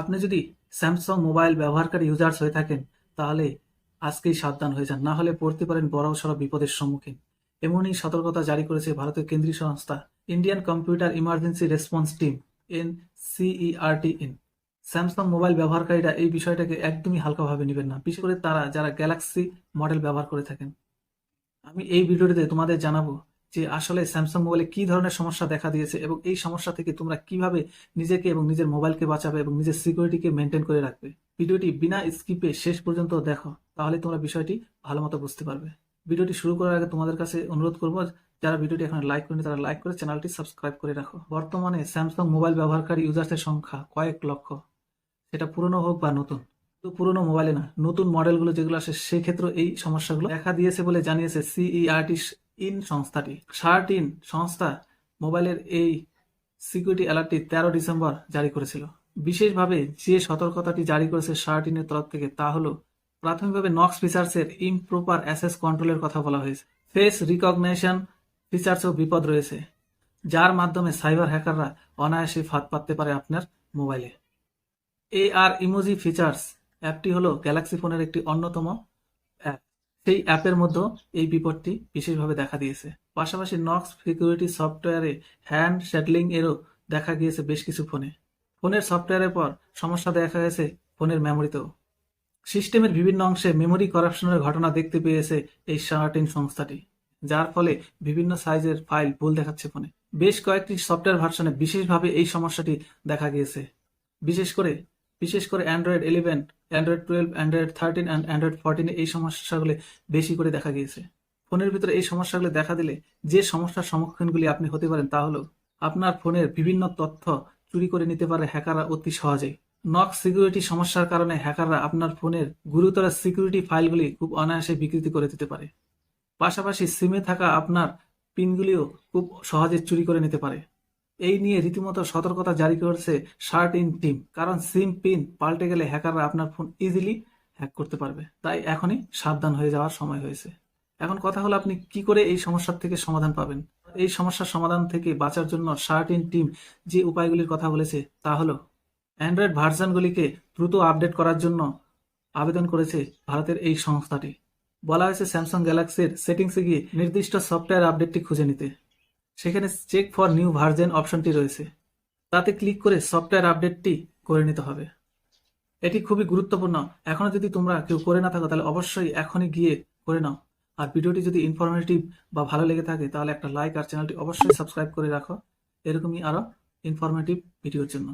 আপনি যদি Samsung mobile ব্যবহারকারী ইউজার্স হয়ে থাকেন, তাহলে আজকেই সাবধান হয়ে যান। না হলে পড়তে পারেন বড় সড় বিপদের সম্মুখীন। এমনই সতর্কতা জারি করেছে ভারতের কেন্দ্রীয় সংস্থা Indian computer emergency response team N CERT In Samsung mobile ব্যবহারকারীরা এই বিষয়টাকে একদমই হালকাভাবে নেবেন না, বিশেষ করে তারা যারা গ্যালাক্সি মডেল ব্যবহার করে থাকেন। আমি এই ভিডিওটিতে তোমাদের জানাব যে আসলে স্যামসাং মোবাইলে কি ধরনের সমস্যা দেখা দিয়েছে এবং এই সমস্যা থেকে তোমরা কীভাবে নিজেকে এবং নিজের মোবাইলকে বাঁচাবে এবং নিজের সিকিউরিটিকে মেনটেন করে রাখবে? ভিডিওটি বিনা স্কিপে শেষ পর্যন্ত দেখো, তাহলে তোমরা বিষয়টি ভালো মতো বুঝতে পারবে। ভিডিওটি শুরু করার আগে তোমাদের কাছে অনুরোধ করব, যারা ভিডিওটি এখন লাইক করেনি তারা লাইক করে চ্যানেলটি সাবস্ক্রাইব করে রাখো। বর্তমানে স্যামসাং মোবাইল ব্যবহারকারী ইউজার্সের সংখ্যা কয়েক লক্ষ। সেটা পুরনো হোক বা নতুন। তো পুরনো মোবাইলে না, নতুন মডেলগুলো যেগুলো আসে সেক্ষেত্রে এই সমস্যাগুলো দেখা দিয়েছে বলে জানিয়েছে সিইআরটি ইন সংস্থাটি, শার্ট ইন সংস্থা মোবাইলের এই সিকিউরিটি অ্যালার্টটি তেরো ডিসেম্বর জারি করেছিল। বিশেষভাবে যে সতর্কতাটি জারি করেছে শার্ট ইনের তরফ থেকে তা হলো, প্রাথমিকভাবে নক্স ফিচার্সের ইমপ্রপার অ্যাসেস কন্ট্রোলের কথা বলা হয়েছে। ফেস রিকগনিশন ফিচার্সেও বিপদ রয়েছে, যার মাধ্যমে সাইবার হ্যাকাররা অনায়াসে ফাঁদ পাততে পারে আপনার মোবাইলে। এ আর ইমোজি ফিচার্স অ্যাপটি হলো গ্যালাক্সি ফোনের একটি অন্যতম সেই অ্যাপের মধ্যেও এই বিপদটি বিশেষভাবে দেখা দিয়েছে। পাশাপাশি নক্স সিকিউরিটি সফটওয়্যারে হ্যান্ড শ্যাটলিং এরও দেখা গিয়েছে বেশ কিছু ফোনে। ফোনের সফটওয়্যারের পর সমস্যা দেখা গেছে ফোনের মেমোরিতেও সিস্টেমের বিভিন্ন অংশে মেমোরি করাপশনের ঘটনা দেখতে পেয়েছে এই শার্টিন সংস্থাটি, যার ফলে বিভিন্ন সাইজের ফাইল ভুল দেখাচ্ছে ফোনে। বেশ কয়েকটি সফটওয়্যার ভার্সনে বিশেষভাবে এই সমস্যাটি দেখা গিয়েছে। বিশেষ করে বিশেষ করে Android eleven Android twelve Android thirteen and Android ফোরটিনে এই সমস্যাগুলি বেশি করে দেখা গিয়েছে। ফোনের ভিতরে এই সমস্যাগুলি দেখা দিলে যে সমস্যার সম্মুখীনগুলি আপনি হতে পারেন তা হলো আপনার ফোনের বিভিন্ন তথ্য চুরি করে নিতে পারে হ্যাকাররা অতি সহজেই। নক সিকিউরিটি সমস্যার কারণে হ্যাকাররা আপনার ফোনের গুরুতর সিকিউরিটি ফাইলগুলি খুব অনায়াসে বিকৃতি করে দিতে পারে। পাশাপাশি সিমে থাকা আপনার পিনগুলিও খুব সহজে চুরি করে নিতে পারে। এই নিয়ে রীতিমতো সতর্কতা জারি করেছে শার্ট ইন টিম। কারণ সিম পিন পাল্টে গেলে হ্যাকাররা আপনার ফোন ইজিলি হ্যাক করতে পারবে। তাই এখনই সাবধান হয়ে যাওয়ার সময় হয়েছে। এখন কথা হলো আপনি কি করে এই সমস্যার থেকে সমাধান পাবেন? এই সমস্যার সমাধান থেকে বাঁচার জন্য শার্ট ইন টিম যে উপায়গুলির কথা বলেছে তা হলো, অ্যান্ড্রয়েড ভার্সনগুলিকে দ্রুত আপডেট করার জন্য আবেদন করেছে ভারতের এই সংস্থাটি। বলা হয়েছে স্যামসাং গ্যালাক্সির সেটিংসে গিয়ে নির্দিষ্ট সফটওয়্যার আপডেটটি খুঁজে নিতে। সেখানে চেক ফর নিউ ভার্জেন অপশনটি রয়েছে। তাতে ক্লিক করে সফটওয়্যার আপডেটটি করে নিতে হবে। এটি খুবই গুরুত্বপূর্ণ। এখনও যদি তোমরা কেউ করে না থাকো, তাহলে অবশ্যই এখনই গিয়ে করে নাও। আর ভিডিওটি যদি ইনফরমেটিভ বা ভালো লেগে থাকে, তাহলে একটা লাইক আর চ্যানেলটি অবশ্যই সাবস্ক্রাইব করে রাখো। এরকমই আরও ইনফরমেটিভ ভিডিওর জন্য।